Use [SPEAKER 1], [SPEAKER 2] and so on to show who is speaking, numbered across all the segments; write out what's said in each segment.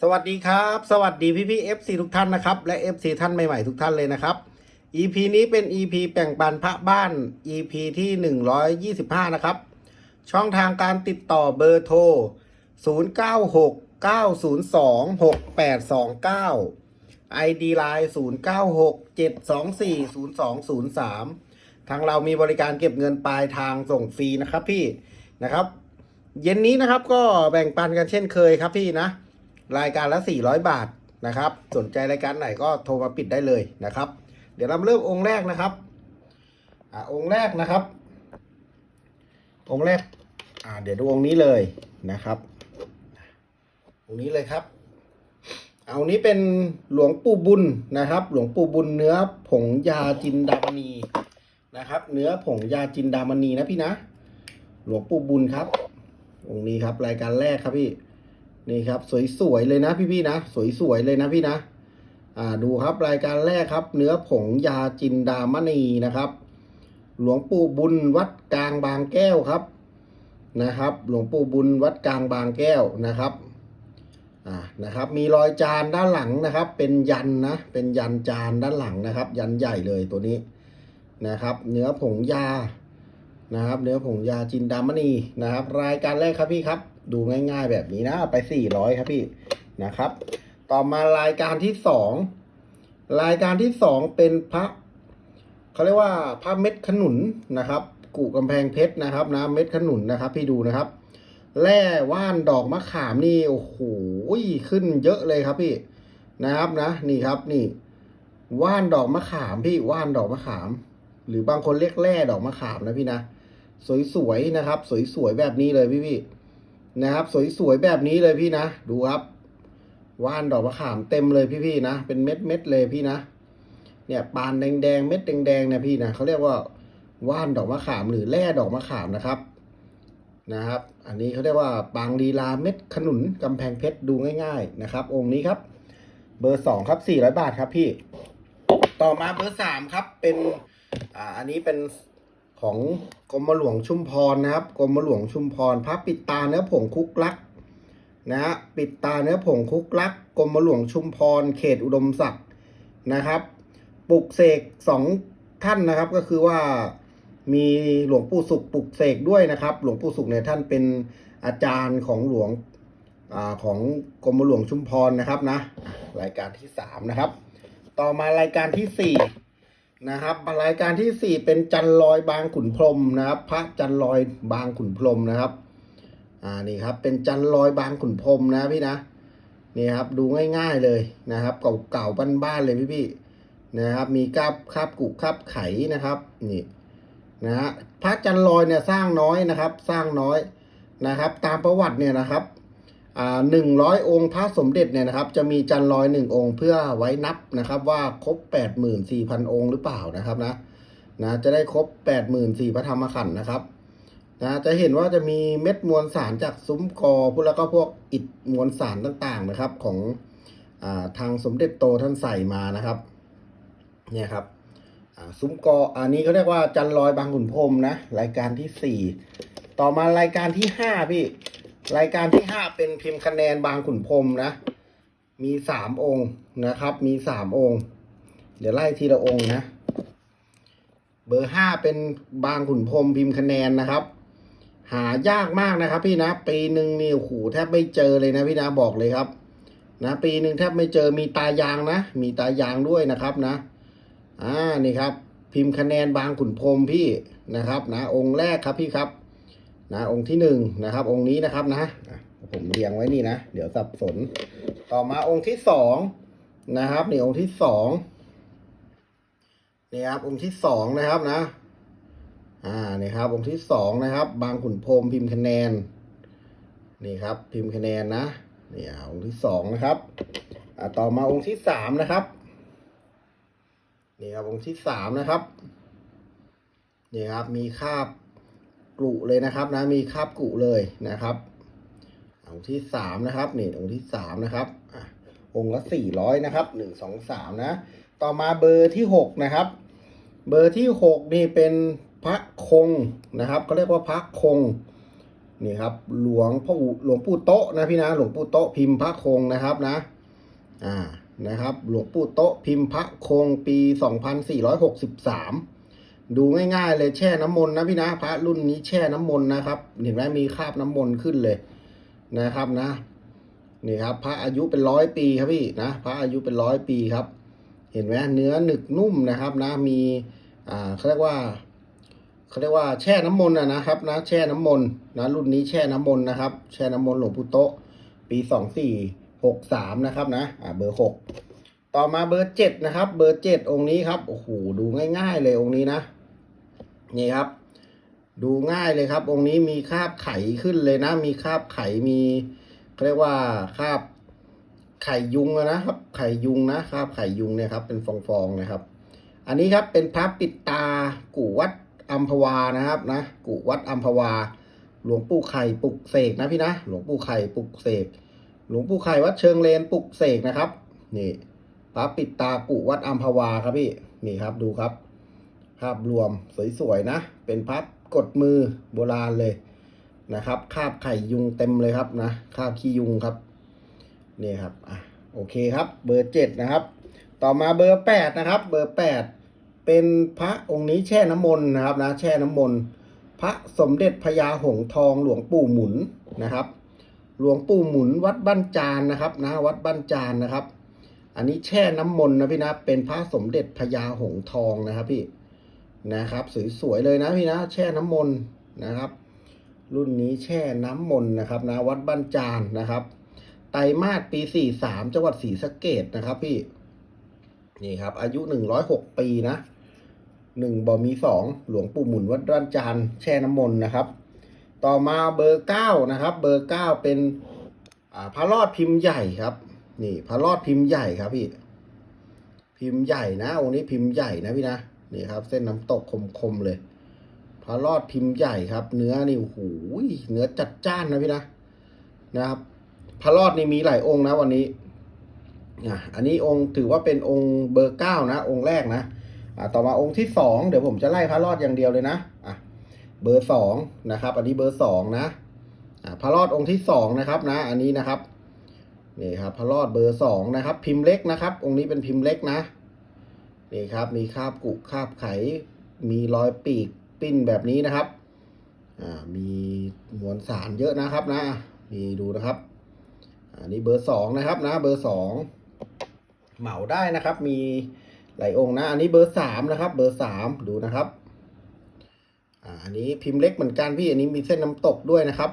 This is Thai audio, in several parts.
[SPEAKER 1] สวัสดีครับ สวัสดีพี่พี่เอฟซีทุกท่านนะครับ และ FC ท่านใหม่ๆทุกท่านเลยนะครับ EP นี้เป็น EP แบ่งปันพระบ้าน EP ที่ 125 นะครับ ช่องทางการติดต่อเบอร์โทร 096 902 6829 ID Line 096 724 0203 ทางเรามีบริการเก็บเงินปลายทางส่งฟรีนะครับพี่นะครับ เย็นนี้นะครับก็แบ่งปันกันเช่นเคยครับพี่นะ รายการละ 400 บาทนะครับ สนใจรายการไหนก็โทรมาปิดได้เลยนะครับ เดี๋ยวเราเริ่มองค์แรกนะครับอ่าองค์แรกนะครับ องค์แรกอ่าเดี๋ยวดูองค์นี้เลยนะครับ องค์นี้เลยครับ เอานี้เป็นหลวงปู่บุญนะครับ หลวงปู่บุญเนื้อผงยาจินดามณีนะครับ เนื้อผงยาจินดามณีนะพี่นะ หลวงปู่บุญครับ องค์นี้ครับรายการแรกครับพี่ นี่ครับ สวยๆเลยนะพี่ๆนะ สวยๆเลยนะพี่นะ อ่าดูครับรายการแรกครับ เนื้อผงยาจินดามณีนะครับ หลวงปู่บุญวัดกลางบางแก้วครับนะครับ หลวงปู่บุญวัดกลางบางแก้วนะครับอ่านะครับ มีรอยจานด้านหลังนะครับ เป็นยันนะ เป็นยันจานด้านหลังนะครับ ยันใหญ่เลยตัวนี้นะครับ เนื้อผงยานะครับ เนื้อผงยาจินดามณีนะครับ รายการแรกครับพี่ครับ ดูง่ายๆแบบนี้นะไปสี่ร้อยครับพี่นะครับ ต่อมารายการที่สองรายการที่สองเป็นพระเขาเรียกว่าพระเม็ดขนุนนะครับ กู่กำแพงเพชรนะครับนะเม็ดขนุนนะครับ พี่ดูนะครับแร่ว่านดอกมะขามนี่โอ้โหขึ้นเยอะเลยครับพี่นะครับนะ นี่ครับนี่ว่านดอกมะขามพี่ว่านดอกมะขาม หรือบางคนเรียกแร่ดอกมะขามนะพี่นะสวยๆนะครับ สวยๆแบบนี้เลยพี่พี่ นะครับ สวยๆแบบนี้เลยพี่นะ ดูครับ ว่านดอกมะขามเต็มเลยพี่ๆนะ เป็นเม็ดเม็ดๆเลยพี่นะ เนี่ยปานแดงๆเม็ดแดงๆเนี่ยพี่นะเขาเรียกว่าว่านดอกมะขามหรือแร่ดอกมะขามนะครับ นะครับ อันนี้เขาเรียกว่าปางลีลาเม็ดขนุนกำแพงเพชรดูง่าย ๆ นะครับ องค์นี้ครับ เบอร์สองครับสี่ร้อยบาทครับพี่ ต่อมาเบอร์สามครับเป็น อ่า อันนี้เป็น ของกรมหลวงชุมพรนะครับกรมหลวงชุมพรพระปิดตาเนื้อผงคุกลักนะฮะปิดตาเนื้อผงคุกลักกรมหลวงชุมพร เขตอุดมศักดิ์นะครับปลุกเสกสองท่านนะครับก็คือว่ามีหลวงปู่สุขปลุกเสกด้วยนะครับ หลวงปู่สุขเนี่ยท่านเป็นอาจารย์ของหลวงอของกรมหลวงชุมพรนะครับนะรายการที่สามนะครับ ต่อมารายการที่สี่ นะครับรายการที่สี่เป็นจันลอยบางขุนพรมนะครับ พระจันลอยบางขุนพรมนะครับอ่านี่ครับเป็นจันลอยบางขุนพรมนะพี่นะนี่ครับดูง่ายๆเลยนะครับเก่าๆบ้านๆเลยพี่ๆนะครับมีคาบคาบกุคาบไขนะครับนี่นะฮะพระจันลอยเนี่ยสร้างน้อยนะครับ สร้างน้อยนะครับ ตามประวัติเนี่ยนะครับ หนึ่งร้อยองค์พระสมเด็จเนี่ยนะครับ จะมีจันลอยหนึ่งองค์เพื่อไว้นับนะครับ ว่าครบแปดหมื่นสี่พันองค์หรือเปล่านะครับนะนะจะได้ครบแปดหมื่นสี่พระธรรมขันธ์นะครับนะจะเห็นว่าจะมีเม็ดมวลสารจากซุ้มกอพวกแล้วก็พวกอิฐมวลสารต่างๆนะครับ ของอาทางสมเด็จโตท่านใส่มานะครับ เนี่ยครับซุ้มกออันนี้เขาเรียกว่าจันลอยบางขุนพรมนะรายการที่สี่ต่อมารายการที่ห้าพี่ รายการที่ห้าเป็นพิมพ์คะแนนบางขุนพรมนะ มีสามองค์นะครับ มีสามองค์ เดี๋ยวไล่ทีละองค์นะ เบอร์ห้าเป็นบางขุนพรมพิมพ์คะแนนนะครับ หายากมากนะครับ พี่นะ ปีหนึ่งนี่โอ้โหแทบไม่เจอเลยนะพี่นะบอกเลยครับ นะ ปีหนึ่งแทบไม่เจอมีตายางนะ มีตายางด้วยนะครับนะ อ่านี่ครับ พิมพ์คะแนนบางขุนพรมพี่นะครับ นะ องค์แรกครับพี่ครับ นะองค์ที่หนึ่งนะครับ องค์นี้นะครับนะผมเรียงไว้นี่นะ เดี๋ยวสับสน ต่อมาองค์ที่สองนะครับนี่องค์ที่สองนี่ครับองค์ที่สองนะครับนะ อ่านี่ครับ องค์ที่สองนะครับ บางขุนพรมพิมพ์คะแนน นี่ครับ พิมพ์คะแนนนะนี่องค์ที่สองนะครับ อ่าต่อมาองค์ที่สามนะครับนี่ครับองค์ที่สามนะครับนี่ครับ มีคาบ กลุเลยนะครับนะมีคาบกลุเลยนะครับองค์ที่สามนะครับนี่องค์ที่สามนะครับองค์ละสี่ร้อยนะครับหนึ่งสองสามนะ ต่อมาเบอร์ที่หกนะครับ เบอร์ที่หกนี่เป็นพระคงนะครับเขาเรียกว่าพระคงนี่ครับหลวงพ่อหลวงปู่โต๊ะนะพี่นะหลวงปู่โต๊ะพิมพ์พระคงนะครับนะอ่านะครับ หลวงปู่โต๊ะพิมพ์พระคงปี2463 ดูง่ายๆเลยแช่น้ำมนต์นะพี่นะพระรุ่นนี้แช่น้ำมนต์นะครับ เห็นไหมมีคราบน้ำมนต์ขึ้นเลยนะครับนะนี่ครับ พระอายุเป็นร้อยปีครับพี่นะพระอายุเป็นร้อยปีครับ เห็นไหมเนื้อหนึกนุ่มนะครับนะมีอ่าเขาเรียกว่าเขาเรียกว่าแช่น้ำมนต์อะนะครับนะแช่น้ำมนต์นะรุ่นนี้แช่น้ำมนต์นะครับ แช่น้ำมนต์หลวงปู่โตปีสองสี่หกสามนะครับนะอ่าเบอร์หกต่อมาเบอร์เจ็ดนะครับ เบอร์เจ็ดองค์นี้ครับโอ้โหดูง่าย ๆ เลยองค์นี้นะ นี่ครับ ดูง่ายเลยครับ องค์นี้มีคราบไขขึ้นเลยนะ มีคราบไขมีเรียกว่าคราบไข่ยุงนะครับ ไข่ยุงนะคราบไข่ยุงเนี่ยครับ เป็นฟองๆนะครับ อันนี้ครับเป็นพระปิดตากู่วัดอัมพวานะครับนะกู่วัดอัมพวา หลวงปู่ไข่ปลุกเสกนะพี่นะหลวงปู่ไข่ปลุกเสกหลวงปู่ไข่วัดเชิงเลนปลุกเสกนะครับนี่พระปิดตากุวัดอัมพวาครับพี่นี่ครับดูครับาพรวมสวยๆนะ เป็นพับกดมือโบราณเลยนะครับ คาบไข่ยุงเต็มเลยครับนะ คาบขี้ยุงครับ นี่ครับ อะ โอเคครับ เบอร์เจ็ดนะครับ ต่อมาเบอร์แปดนะครับ เบอร์แปดเป็นพระองค์นี้แช่น้ำมนต์นะครับนะ แช่น้ำมนต์ พระสมเด็จพญาหงทองหลวงปู่หมุนนะครับ หลวงปู่หมุนวัดบ้านจานนะครับ นะ วัดบ้านจานนะครับ อันนี้แช่น้ำมนต์นะพี่นะ เป็นพระสมเด็จพญาหงทองนะครับพี่ นะครับสวยๆเลยนะพี่นะ แช่น้ำมนต์นะครับ รุ่นนี้แช่น้ำมนต์นะครับนะวัดบ้านจานนะครับ ไตรมาสปีสี่สามจังหวัดศรีสะเกดนะครับพี่ นี่ครับ อายุหนึ่งร้อยหกปีนะหนึ่งบ่มีสองหลวงปู่หมุนวัดด้านจานแช่น้ำมนต์นะครับ ต่อมาเบอร์เก้านะครับ เบอร์เก้าเป็นพระรอดพิมพ์ใหญ่ครับ นี่พระรอดพิมพ์ใหญ่ครับพี่ พิมพ์ใหญ่นะองค์นี้พิมพ์ใหญ่นะพี่นะ นี่ครับ เส้นน้ำตกคมๆเลยพระรอดพิมพ์ใหญ่ครับ เนื้อนี่โอ้โหเนื้อจัดจ้านนะพี่นะนะครับพระรอดนี่มีหลายองค์นะวันนี้อะอันนี้องค์ถือว่าเป็นองค์เบอร์เก้านะ องค์แรกนะอะต่อมาองค์ที่สองเดี๋ยวผมจะไล่พระรอดอย่างเดียวเลยนะอะเบอร์สองนะครับ อันนี้เบอร์สองนะอะพระรอดองค์ที่สองนะครับนะ อันนี้นะครับนี่ครับพระรอดเบอร์สองนะครับ พิมพ์เล็กนะครับ องค์นี้เป็นพิมพ์เล็กนะ นี่ครับ มีคาบกุคาบไข มีรอยปีกปิ้นแบบนี้นะครับ อ่า มีมวลสารเยอะนะครับนะมีดูนะครับ อันนี้เบอร์สองนะครับนะ เบอร์สองเหมาได้นะครับ มีหลายองค์นะ อันนี้เบอร์สามนะครับ เบอร์สามดูนะครับ อ่า อันนี้พิมพ์เล็กเหมือนกันพี่ อันนี้มีเส้นน้ำตกด้วยนะครับ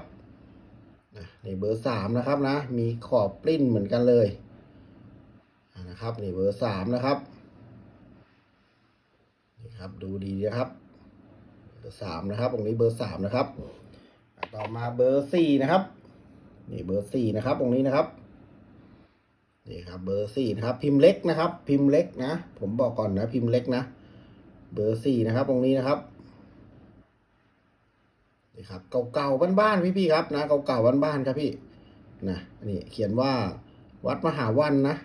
[SPEAKER 1] นี่เบอร์สามนะครับนะ มีขอบปลิ้นเหมือนกันเลยนะครับนี่เบอร์สามนะครับ ครับ ดูดีนะครับเบอร์สามนะครับองค์นี้เบอร์สามนะครับ ต่อมาเบอร์สี่นะครับนี่เบอร์สี่นะครับตรงนี้นะครับนี่ครับ เบอร์สี่นะครับ พิมพ์เล็กนะครับ พิมพ์เล็กนะ ผมบอกก่อนนะ พิมพ์เล็กนะเบอร์สี่นะครับตรงนี้นะครับนี่ครับเก่าๆบ้านๆพี่ๆครับนะเก่าๆบ้านๆครับพี่นะนี่เขียนว่าวัดมหาวันนะ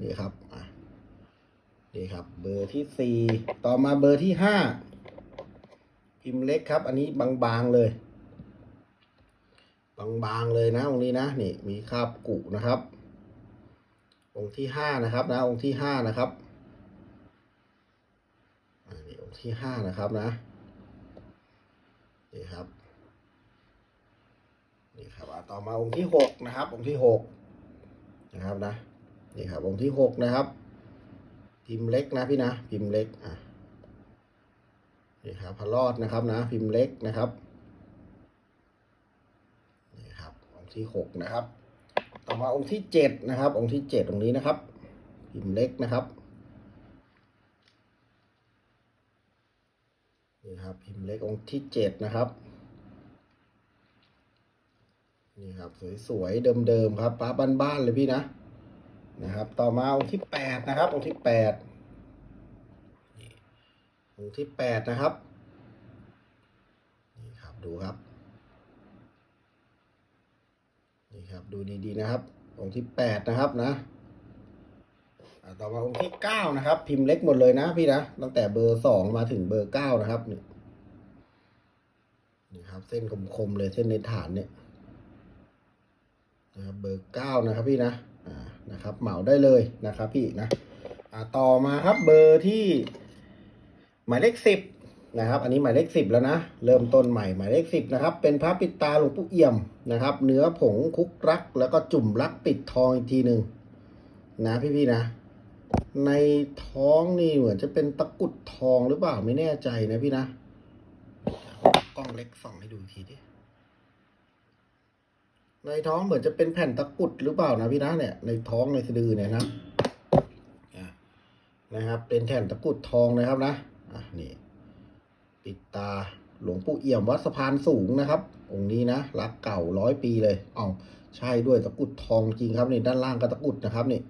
[SPEAKER 1] นี่ครับ นี่ครับ เบอร์ที่สี่ต่อมาเบอร์ที่ห้าพิมพ์เล็กครับ อันนี้บางๆเลย บางๆเลยนะองค์นี้นะนี่มีคาบกุนะครับ องค์ที่ห้านะครับนะ องค์ที่ห้านะครับอันนี้องค์ที่ห้านะครับนะนี่ครับนี่ครับต่อมาองค์ที่หกนะครับ องค์ที่หกนะครับนะนี่ครับองค์ที่หกนะครับ พิมพ์เล็กนะพี่นะ พิมพ์เล็กอะนี่ครับพระรอดนะครับนะ พิมพ์เล็กนะครับนี่ครับองค์ที่หกนะครับ ต่อมาองค์ที่เจ็ดนะครับ องค์ที่เจ็ดตรงนี้นะครับ พิมพ์เล็กนะครับนี่ครับพิมพ์เล็กองค์ที่เจ็ดนะครับนี่ครับสวยๆเดิมๆครับป้าบ้านๆเลยพี่นะ นะครับ ต่อมาองค์ที่แปดนะครับ องค์ที่แปดองค์ที่แปดนะครับนี่ครับดูครับนี่ครับดูดีๆนะครับ องค์ที่แปดนะครับนะต่อมาองค์ที่เก้านะครับ พิมพ์เล็กหมดเลยนะพี่นะตั้งแต่เบอร์สองมาถึงเบอร์เก้านะครับนี่นี่ครับ เส้นคมๆเลยเส้นในฐานเนี่ยนะครับเบอร์เก้านะครับพี่นะอ่า นะครับเหมาได้เลยนะครับพี่นะต่อมาครับเบอร์ที่ หมายเลขสิบนะครับ อันนี้หมายเลขสิบแล้วนะ เริ่มต้นใหม่หมายเลขสิบนะครับ เป็นพระปิดตาหลวงปู่เอี่ยมนะครับ เนื้อผงคุกรัก แล้วก็จุ่มรักปิดทองอีกทีหนึ่งนะพี่ๆนะ ในท้องนี่เหมือนจะเป็นตะกุดทองหรือเปล่าไม่แน่ใจนะพี่นะกล้องเล็กส่องให้ดูอีกทีดิ ในท้องเหมือนจะเป็นแผ่นตะกุดหรือเปล่านะพี่นะเนี่ยในท้องในสะดือเนี่ยนะนะครับ เป็นแผ่นตะกุดทองนะครับนะอะนี่ปิดตาหลวงปู่เอี่ยมวัดสะพานสูงนะครับ องค์นี้นะรักเก่าร้อยปีเลยอ๋อใช่ด้วยตะกุดทองจริงครับนี่ด้านล่างก็ตะกุดนะครับนี่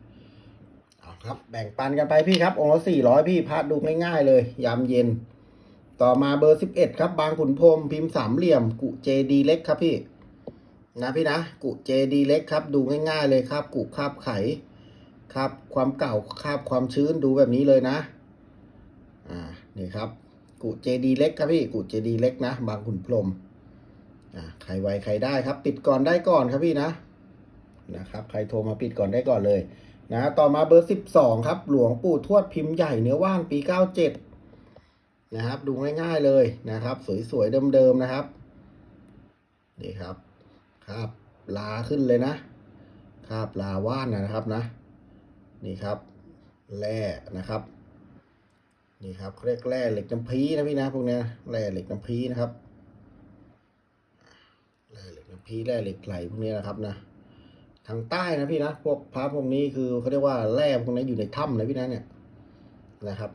[SPEAKER 1] เอาครับ แบ่งปันกันไปพี่ครับ องค์ละสี่ร้อยพี่พาดดูง่ายๆเลย ยามเย็น ต่อมาเบอร์สิบเอ็ดครับ บางขุนพรมพิมพ์สามเหลี่ยม กุเจดีเล็กครับพี่ นะพี่นะกุเจดีเล็กครับ ดูง่ายๆเลยครับกุคาบไขครับความเก่าคาบความชื้นดูแบบนี้เลยนะอ่านี่ครับ กุเจดีเล็กครับพี่กุเจดีเล็กนะ บางขุนพรมอ่าใครไวใครได้ครับ ปิดก่อนได้ก่อนครับพี่นะนะครับ ใครโทรมาปิดก่อนได้ก่อนเลยนะต่อมาเบอร์สิบสองครับ หลวงปู่ทวดพิมพ์ใหญ่เนื้อว่านปีเก้าเจ็ดนะครับ ดูง่ายๆเลยนะครับ สวยๆเดิมๆนะครับนี่ครับ ครับลาขึ้นเลยนะครับลาว่านนะครับนะ นี่ครับแร่นะครับ นี่ครับเรียกแร่เหล็กน้ำพีนะพี่นะพวกเนี้ยแร่เหล็กน้ำพีนะครับแร่เหล็กน้ำพีแร่เหล็กไหลพวกนี้นะครับนะ ทางใต้นะพี่นะพวกพระพวกนี้คือเขาเรียกว่าแร่พวกนี้อยู่ในถ้ำนะพี่นะเนี่ยนะครับ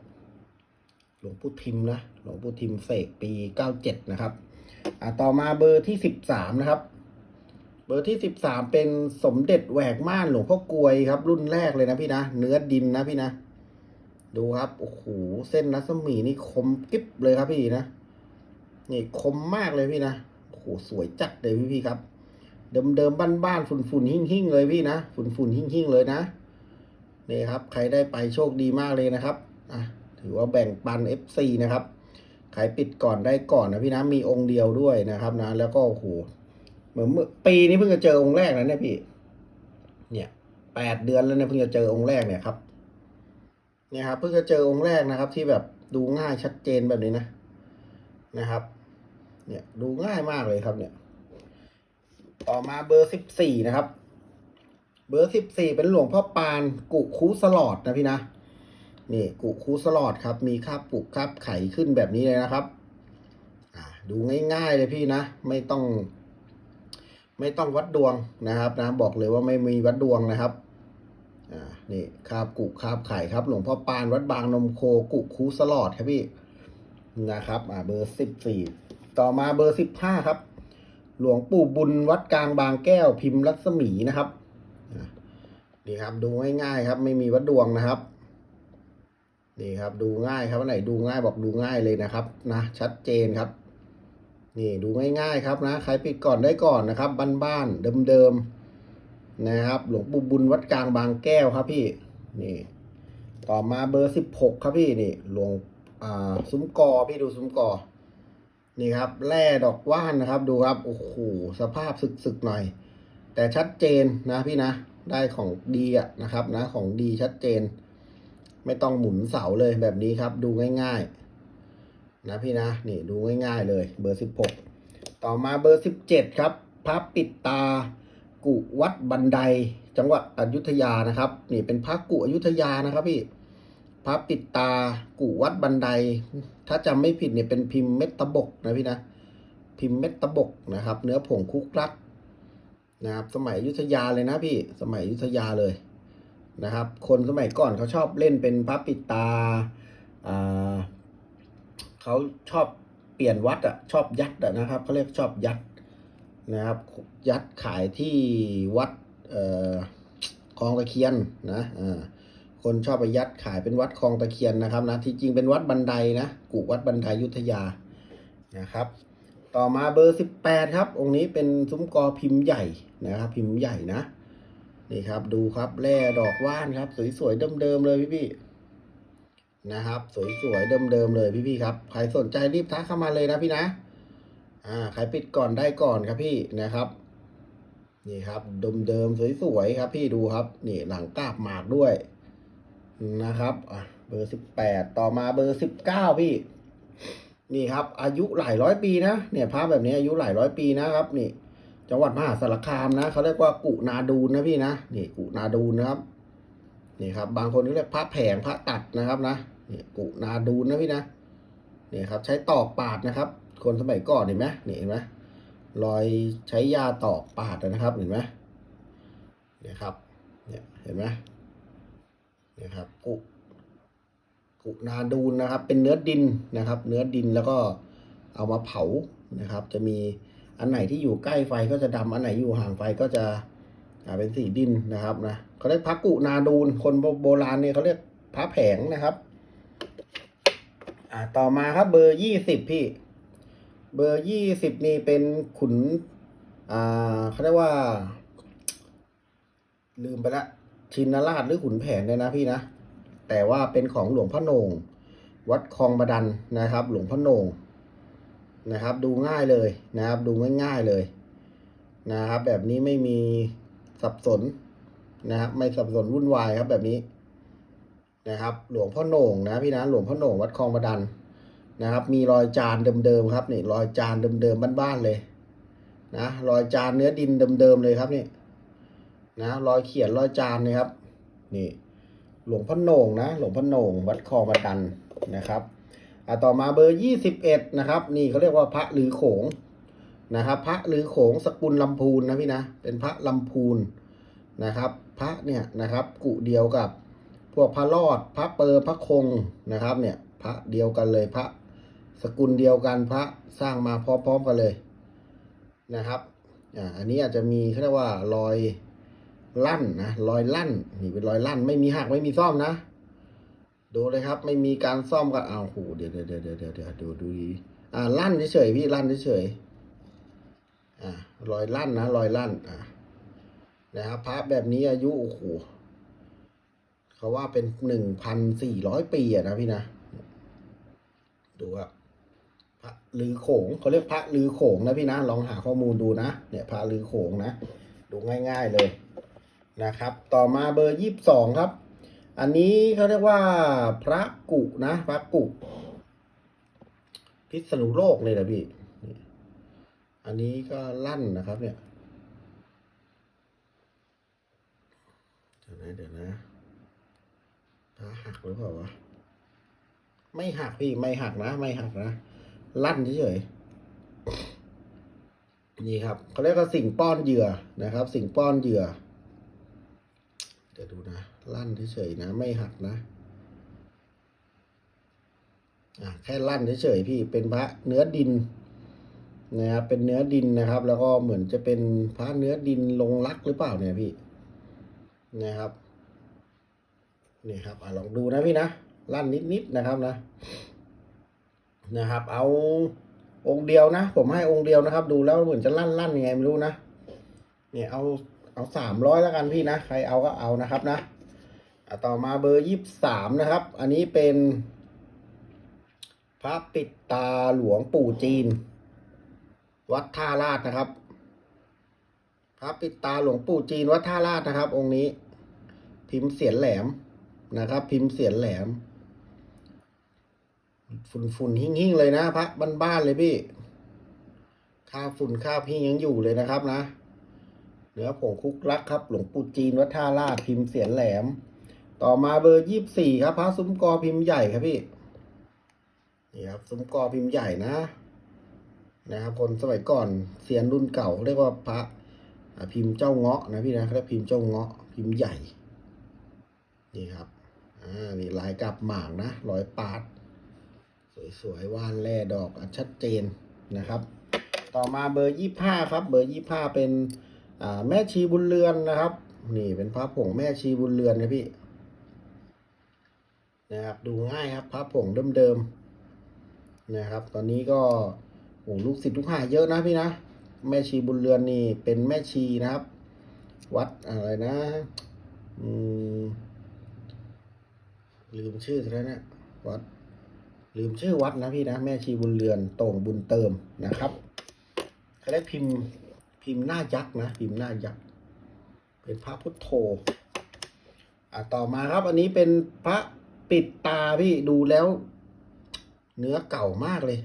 [SPEAKER 1] หลวงปู่ทิมนะหลวงปู่ทิมเสกปีเก้าเจ็ดนะครับ อ่าต่อมาเบอร์ที่สิบสามนะครับ บอร์ที่สิบสามเป็นสมเด็จแหวกม่านหลวงพ่อกลวยครับ รุ่นแรกเลยนะพี่นะ เนื้อดินนะพี่นะ ดูครับ โอ้โห เส้นรัศมีนี่คมกิ๊บเลยครับพี่นะ นี่คมมากเลยพี่นะ โอ้โห สวยจัดเลยพี่พี่ครับ เดิมเดิมบ้านบ้านๆฝุ่นฝุ่นหิ่งหิ่งๆเลยพี่นะ ฝุ่นฝุ่นหิ่งหิ่งๆเลยนะ นี่ครับ ใครได้ไปโชคดีมากเลยนะครับ อะ ถือว่าแบ่งปัน FC นะครับ ใครปิดก่อนได้ก่อนนะพี่นะ มีองค์เดียวด้วยนะครับนะ แล้วก็โอ้โห เหมือนเมื่อปีนี้เพิ่งจะเจอองค์แรกนะเนี่ยพี่ เนี่ยแปดเดือนแล้วเนี่ยเพิ่งจะเจอองค์แรกเนี่ยครับ เนี่ยครับ เพิ่งจะเจอองค์แรกนะครับ ที่แบบดูง่ายชัดเจนแบบนี้นะนะครับ เนี่ยดูง่ายมากเลยครับ เนี่ย ต่อมาเบอร์สิบสี่นะครับ เบอร์สิบสี่เป็นหลวงพ่อปานกุคูสลอดนะพี่นะนี่กุคูสลอดครับ มีคาบปุกคาบไข่ขึ้นแบบนี้เลยนะครับ อ่า ดูง่ายๆเลยพี่นะ ไม่ต้อง ไม่ต้องวัดดวงนะครับนะบอกเลยว่าไม่มีวัดดวงนะครับอ่านี่คาบกุคาบไข่ครับ หลวงพ่อปานวัดบางนมโคกุคูสลอดครับพี่นะครับอ่าเบอร์สิบสี่ต่อมาเบอร์สิบห้าครับ หลวงปู่บุญวัดกลางบางแก้วพิมพ์รัศมีนะครับนี่ครับดูง่ายๆครับ ไม่มีวัดดวงนะครับนี่ครับดูง่ายครับอันไหนดูง่ายบอกดูง่ายเลยนะครับนะชัดเจนครับ นี่ดูง่ายๆครับนะใครปิดก่อนได้ก่อนนะครับบ้านๆเดิมๆนะครับ หลวงปู่บุญวัดกลางบางแก้วครับพี่นี่ ต่อมาเบอร์สิบหกครับพี่นี่หลวงอ่าซุ้มกอพี่ดูซุ้มกอนี่ครับแร่ดอกว่านนะครับ ดูครับโอ้โหสภาพสึกๆหน่อย แต่ชัดเจนนะพี่นะได้ของดีอะนะครับนะของดีชัดเจน ไม่ต้องหมุนเสาเลยแบบนี้ครับ ดูง่าย ๆ นะพี่นะ นี่ดูง่ายๆเลยเบอร์สิบหกต่อมาเบอร์สิบเจ็ดครับพระปิดตา กุวัดบันได จังหวัดอยุธยานะครับ นี่เป็นพระกุอยุธยานะครับพี่พระปิดตา กุวัดบันได ถ้าจำไม่ผิดเนี่ยเป็นพิมพ์เม็ดตะบกนะพี่นะ พิมพ์เม็ดตะบกนะครับ เนื้อผงคุกรักนะครับ สมัยอยุธยาเลยนะพี่ สมัยอยุธยาเลยนะครับ คนสมัยก่อนเขาชอบเล่นเป็นพระปิดตาอ่า เขาชอบเปลี่ยนวัดอะชอบยัดอะนะครับเขาเรียกชอบยัดนะครับ ยัดขายที่วัดเอ่อคลองตะเคียนนะอ่าคนชอบไปยัดขายเป็นวัดคลองตะเคียนนะครับนะที่จริงเป็นวัดบันไดนะกูวัดบันไดยุทธยานะครับ ต่อมาเบอร์สิบแปดครับ องค์นี้เป็นซุ้มกอพิมพ์ใหญ่นะครับ พิมพ์ใหญ่นะนี่ครับดูครับแร่ดอกว่านครับ สวยๆเดิมๆเลยพี่ๆ นะครับ สวยๆเดิมๆเลยพี่ๆครับใครสนใจรีบทักเข้ามาเลยนะพี่นะอ่าใครปิดก่อนได้ก่อนครับพี่นะครับ นี่ครับเดิมเดิมๆสวยๆครับพี่ดูครับ นี่หลังกาบหมากด้วยนะครับอะเบอร์สิบแปดต่อมาเบอร์สิบเก้าพี่ นี่ครับ อายุหลายร้อยปีนะเนี่ยพระแบบนี้อายุหลายร้อยปีนะครับ นี่ จังหวัดมหาสารคามนะเขาเรียกว่ากุนาดูนนะพี่นะนี่กุนาดูนนะครับ นี่ครับ บางคนก็เรียกพระแผงพระตัดนะครับนะนี่กุนาดูนนะพี่นะนี่ครับ ใช้ตอกปาดนะครับ คนสมัยก่อนเห็นไหมนี่เห็นไหมรอยใช้ยาตอกปาดนะครับเห็นไหมเนี่ยครับเนี่ยเห็นไหมเนี่ยครับกุกุนาดูนนะครับ เป็นเนื้อดินนะครับ เนื้อดินแล้วก็เอามาเผานะครับ จะมีอันไหนที่อยู่ใกล้ไฟก็จะดำอันไหนอยู่ห่างไฟก็จะอ่าเป็นสีดินนะครับนะ เขาเรียกพระกุนาดูนคนโบราณเนี่ยเขาเรียกพระแผงนะครับ อ่าต่อมาครับเบอร์ยี่สิบพี่ เบอร์ยี่สิบนี่เป็นขุน อ่าเขาเรียกว่า ลืมไปละชินราชหรือขุนแผนเนี่ยนะพี่นะ แต่ว่าเป็นของหลวงพ่อโหนงวัดคลองบดันนะครับ หลวงพ่อโหนงนะครับ ดูง่ายเลยนะครับ ดูง่ายๆเลยนะครับ แบบนี้ไม่มีสับสน นะครับไม่สับสนวุ่นวายครับแบบนี้นะครับ หลวงพ่อโหน่งนะพี่นะหลวงพ่อโหน่งวัดคลองบาดันนะครับ มีรอยจานเดิมๆครับนี่รอยจานเดิมๆบ้านๆเลย นะรอยจานเนื้อดินเดิมๆเลยครับนี่นะรอยเขียนรอยจานนี่ครับ นี่ หลวงพ่อโหน่งนะ หลวงพ่อโหน่งวัดคลองมาดันนะครับอ่าต่อมาเบอร์ยี่สิบเอ็ดนะครับ นี่เขาเรียกว่าพระลือโขงนะครับ พระลือโขงสกุลลำพูนนะพี่นะเป็นพระลำพูน นะครับพระเนี่ยนะครับกุเดียวกับพวกพระรอดพระเปอร์พระคงนะครับเนี่ยพระเดียวกันเลยพระสกุลเดียวกันพระสร้างมาพร้อมๆกันเลยนะครับอ่าอันนี้อาจจะมีเรียกว่ารอยลั่นนะรอยลั่นนี่เป็นรอยลั่น ไม่มีหักไม่มีซ่อมนะ ดูเลยครับ ไม่มีการซ่อมกันอ้าวโหเดี๋ยวเดี๋ยวเดี๋ยวเดี๋ยวเดี๋ยวดูดูดีอ่าลั่นเฉยๆพี่ลั่นเฉยๆอ่ารอยลั่นนะรอยลั่นอ่า นะครับพระแบบนี้อายุโอ้โหเขาว่าเป็นหนึ่งพันสี่ร้อยปีอะนะพี่นะ ดูครับพระลือโขงเขาเรียกพระลือโขงนะพี่นะ ลองหาข้อมูลดูนะ เนี่ยพระลือโขงนะ ดูง่าย ๆเลยนะครับ ต่อมาเบอร์ยี่สิบสองครับ อันนี้เขาเรียกว่าพระกุนะ พระกุ พิษณุโลกเลยนะพี่นี่อันนี้ก็ลั่นนะครับเนี่ย เดี๋ยว นะ เดี๋ยวนะพระหักหรือเปล่าวะ ไม่หักพี่ไม่หักนะ ไม่หักนะลั่นเฉยๆนี่ครับเขาเรียกว่าสิ่งป้อนเหยื่อนะครับ สิ่งป้อนเหยื่อ เดี๋ยวดูนะลั่นเฉยๆนะ ไม่หักนะอะแค่ลั่นเฉยๆพี่เป็นพระเนื้อดินนะครับเป็นเนื้อดินนะครับ แล้วก็เหมือนจะเป็นพระเนื้อดินลงรักหรือเปล่าเนี่ยพี่ นะครับนี่ครับอะลองดูนะพี่นะลั่นนิดๆนะครับนะ นะครับ เอาองค์เดียวนะ ผมให้องค์เดียวนะครับ ดูแล้วเหมือนจะลั่นลั่นยังไงไม่รู้นะเนี่ยเอาเอาสามร้อยแล้วกันพี่นะ ใครเอาก็เอานะครับนะอะต่อมาเบอร์ยี่สิบสามนะครับ อันนี้เป็นพระปิดตาหลวงปู่จีน วัดท่าลาดนะครับ พระปิดตาหลวงปู่จีนวัดท่าลาดนะครับ องค์นี้ พิมพ์เสียนแหลมนะครับ พิมพ์เสียนแหลม ฝุ่นฝุ่นหิ่งหิ่งเลยนะพระบ้านๆเลยพี่ค่าฝุ่นค่าพิงยังอยู่เลยนะครับนะเหนือผงคุกลักครับ หลวงปู่จีนวัดท่าลาดพิมพ์เสียนแหลม ต่อมาเบอร์ยี่สี่ครับพระซุ้มกอพิมพ์ใหญ่ครับพี่นี่ครับซุ้มกอพิมพ์ใหญ่นะนะครับคนสมัยก่อนเสียนรุ่นเก่าเรียกว่าพระ พิมพ์เจ้าเงาะนะพี่นะเขาเรียกพิมพ์เจ้าเงาะพิมพ์ใหญ่ นี่ครับอ่านี่ลายกับหมากนะรอยปาด สวยๆว่านแร่ดอกอันชัดเจนนะครับ ต่อมาเบอร์ยี่ห้าครับ เบอร์ยี่ห้าเป็นอ่าแม่ชีบุญเรือนนะครับ นี่เป็นพระผงแม่ชีบุญเรือนนะพี่นะครับดูง่ายครับพระผงเดิมๆนะครับ ตอนนี้ก็โอ้ลูกศิษย์ลูกหาเยอะนะพี่นะ แม่ชีบุญเรือนนี่เป็นแม่ชีนะครับ วัดอะไรนะลืมชื่อแล้วนะวัด ลืมชื่อวัดนะพี่นะ แม่ชีบุญเรือนโต่งบุญเติมนะครับเขาเรียกพิมพ์พิมพ์หน้ายักษ์นะพิมพ์หน้ายักษ์เป็นพระพุทโธอะต่อมาครับ อันนี้เป็นพระปิดตาพี่ดูแล้ว เนื้อเก่ามากเลย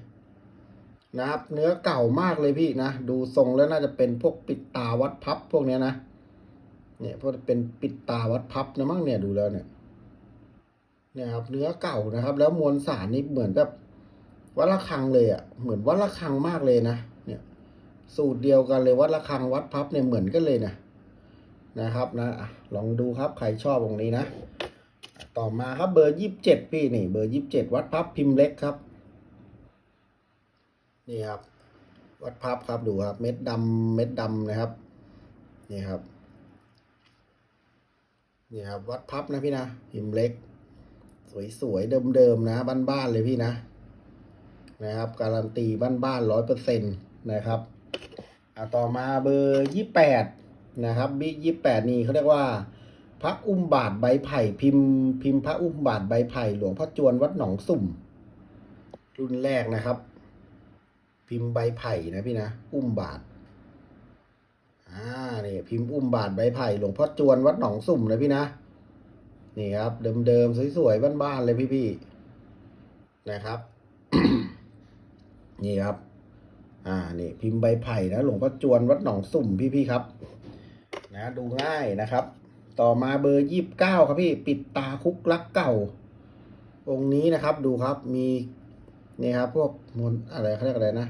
[SPEAKER 1] นะครับ เนื้อเก่ามากเลยพี่นะ ดูทรงแล้วน่าจะเป็นพวกปิดตาวัดพับพวกเนี้ยนะ เนี่ยพวกเป็นปิดตาวัดพับนะมั้งเนี่ยดูแล้วเนี่ย เนี่ยครับเนื้อเก่านะครับ แล้วมวลสารนี่เหมือนแบบวัดระฆังเลยอะ่ะ เหมือนวัดระฆังมากเลยนะ เนี่ย สูตรเดียวกันเลยวัดระฆังวัดพับเนี่ยเหมือนกันเลยนะ นะครับนะลองดูครับใครชอบตรงนี้นะ ต่อมาครับเบอร์ยี่สิบเจ็ดพี่นี่ เบอร์ยี่สิบเจ็ดวัดพับพิมพ์เล็กครับ นี่ครับ วัดพับครับดูครับเม็ดดำเม็ดดำนะครับ นี่ครับ นี่ครับ วัดพับนะพี่นะพิมพ์เล็ก สวยๆเดิมๆนะบ้านๆเลยพี่นะ นะครับ การันตีบ้านๆร้อยเปอร์เซ็นต์นะครับอะต่อมาเบอร์ยี่แปดนะครับบียี่แปดนี่เขาเรียกว่าพระอุ้มบาทใบไผ่พิมพ์ พิมพ์พระอุ้มบาทใบไผ่หลวงพ่อจวนวัดหนองสุ่ม รุ่นแรกนะครับ พิมพ์ใบไผ่นะพี่นะอุ้มบาทอ่านี่พิมพ์อุ้มบาทใบไผ่หลวงพ่อจวนวัดหนองสุ่มนะพี่นะนี่ครับ เดิมๆสวยๆบ้านๆเลยพี่ๆนะครับ นี่ครับ อ่านี่พิมพ์ใบไผ่นะหลวงพ่อจวนวัดหนองสุ่มพี่ๆครับ นะ ดูง่ายนะครับ ต่อมาเบอร์ยี่บเก้าครับพี่ ปิดตาคุกลักเก่าองค์นี้นะครับดูครับมี นี่ครับพวกมนอะไรเขาเรียกอะไรนะ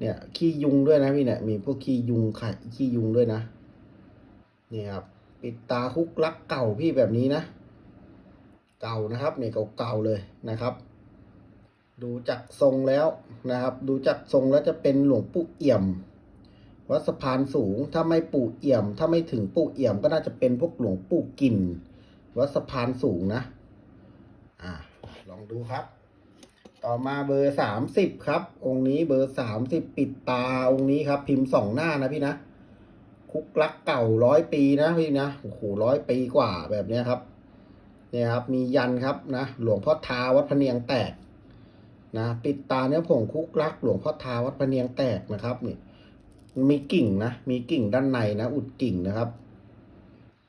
[SPEAKER 1] เนี่ยขี้ยุงด้วยนะพี่เนี่ยมีพวกขี้ยุงไข่ขี้ยุงด้วยนะ นี่ครับปิดตาคุกลักเก่าพี่แบบนี้นะ เก่านะครับเนี่ยเก่าๆเลยนะครับ ดูจากทรงแล้วนะครับ ดูจากทรงแล้วจะเป็นหลวงปู่เอี่ยมวัดสะพานสูงถ้าไม่ปู่เอี่ยม ถ้าไม่ถึงปู่เอี่ยม ก็น่าจะเป็นพวกหลวงปู่กินวัดสะพานสูงนะ อ่าลองดูครับ ต่อมาเบอร์สามสิบครับ องค์นี้เบอร์สามสิบปิดตาองค์นี้ครับ พิมพ์สองหน้านะพี่นะ คุกลักเก่าร้อยปีนะพี่นะโอ้โหร้อยปีกว่าแบบเนี้ยครับเนี่ยครับ มียันครับนะ หลวงพ่อทาวัดพะเนียงแตกนะปิดตาเนื้อผงคุกลัก หลวงพ่อทาวัดพะเนียงแตกนะครับนี่มีกิ่งนะมีกิ่งด้านในนะ อุดกิ่งนะครับ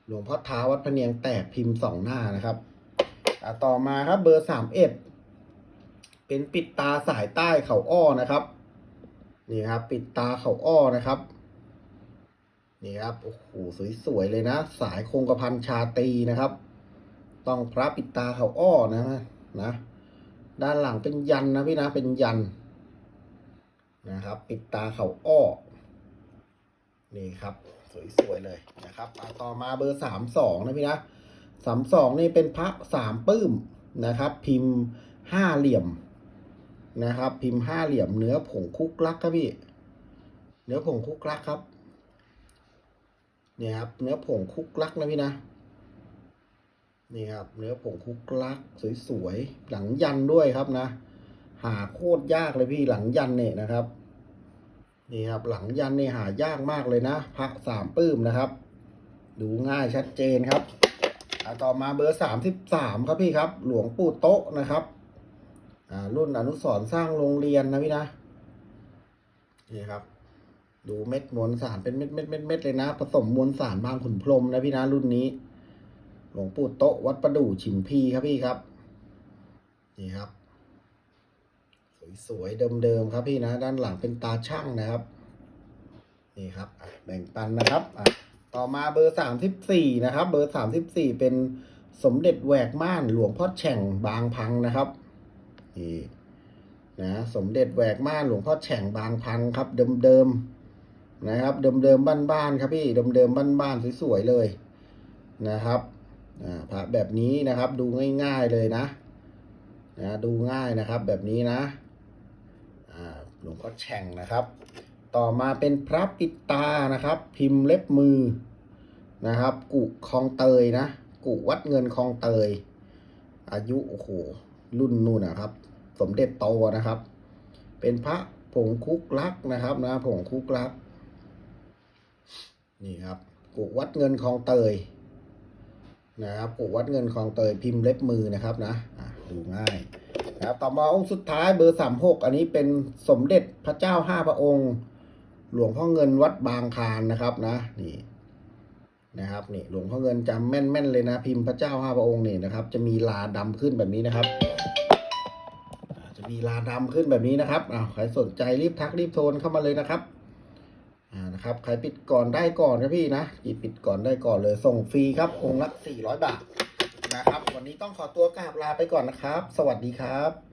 [SPEAKER 1] หลวงพ่อทาวัดพะเนียงแตกพิมพ์สองหน้านะครับต่อมาครับเบอร์สามเอ็ด เป็นปิดตาสายใต้เข่าอ้อนะครับ นี่ครับ ปิดตาเข่าอ้อนะครับ นี่ครับโอ้โหสวยๆเลยนะ สายคงกระพันชาตีนะครับ ต้องพระปิดตาเข่าอ้อนะนะ ด้านหลังเป็นยันนะพี่นะเป็นยันนะครับ ปิดตาเข่าอ้อ นี่ครับ สวยๆเลยนะครับต่อมาเบอร์สามสองนะพี่นะสามสองนี่เป็นพระสามปื้มนะครับ พิมพ์ห้าเหลี่ยม นะครับ พิมพ์ห้าเหลี่ยมเนื้อผงคุกลักครับพี่ เนื้อผงคุกลักครับ เนี่ยครับเนื้อผงคุกลักนะพี่นะนี่ครับเนื้อผงคุกลักสวยๆหลังยันด้วยครับนะ หาโคตรยากเลยพี่หลังยันเนี่ยนะครับนี่ครับหลังยันเนี่ยหายากมากเลยนะพระสามปื้มนะครับ ดูง่ายชัดเจนครับต่อมาเบอร์สามสิบสามครับพี่ครับ หลวงปู่โต๊ะนะครับ รุ่นอนุสรสร้างโรงเรียนนะพี่นะนี่ครับ ดูเม็ดมวลสารเป็นเม็ดเม็ดเม็ดเม็ดเลยนะ ผสมมวลสารบางขุนพรมนะพี่นะรุ่นนี้ หลวงปู่โต๊ะวัดประดู่ฉิมพีครับพี่ครับ นี่ครับ สวยๆเดิมๆครับพี่นะ ด้านหลังเป็นตาช่างนะครับ นี่ครับแบ่งปันนะครับต่อมาเบอร์สามสิบสี่นะครับ เบอร์สามสิบสี่เป็นสมเด็จแหวกม่านหลวงพ่อแฉ่งบางพังนะครับ นี่นะสมเด็จแหวกม่านหลวงพ่อแฉ่งบางพังครับ เดิมๆนะครับ เดิมๆบ้านๆครับพี่เดิมๆบ้านๆสวยๆเลยนะครับอ่าพระแบบนี้นะครับดูง่ายๆเลยนะนะดูง่ายนะครับแบบนี้นะอ่าหลวงพ่อแฉ่งนะครับ ต่อมาเป็นพระปิตานะครับ พิมพ์เล็บมือนะครับ กุคลองเตยนะ กุวัดเงินคลองเตย อายุโอ้โห รุ่นนู่นนะครับ สมเด็จโตนะครับ เป็นพระผงคุกลักนะครับนะผงคุกลัก นี่ครับกุวัดเงินคลองเตยนะครับกุวัดเงินคลองเตยพิมพ์เล็บมือนะครับนะดูง่ายนะครับต่อมาองค์สุดท้ายเบอร์สามหกอันนี้เป็นสมเด็จพระเจ้าห้าพระองค์ หลวงพ่อเงินวัดบางคานนะครับนะนี่นะครับนี่หลวงพ่อเงินจำแม่นๆเลยนะ พิมพ์พระเจ้าห้าพระองค์นี่นะครับ จะมีลาดำขึ้นแบบนี้นะครับ มีลาดำขึ้นแบบนี้นะครับอ้าวใครสนใจรีบทักรีบโทรเข้ามาเลยนะครับอ่านะครับใครปิดก่อนได้ก่อนนะพี่นะกี่ปิดก่อนได้ก่อนเลยส่งฟรีครับองค์ละ400 บาทนะครับ วันนี้ต้องขอตัวกราบลาไปก่อนนะครับ สวัสดีครับ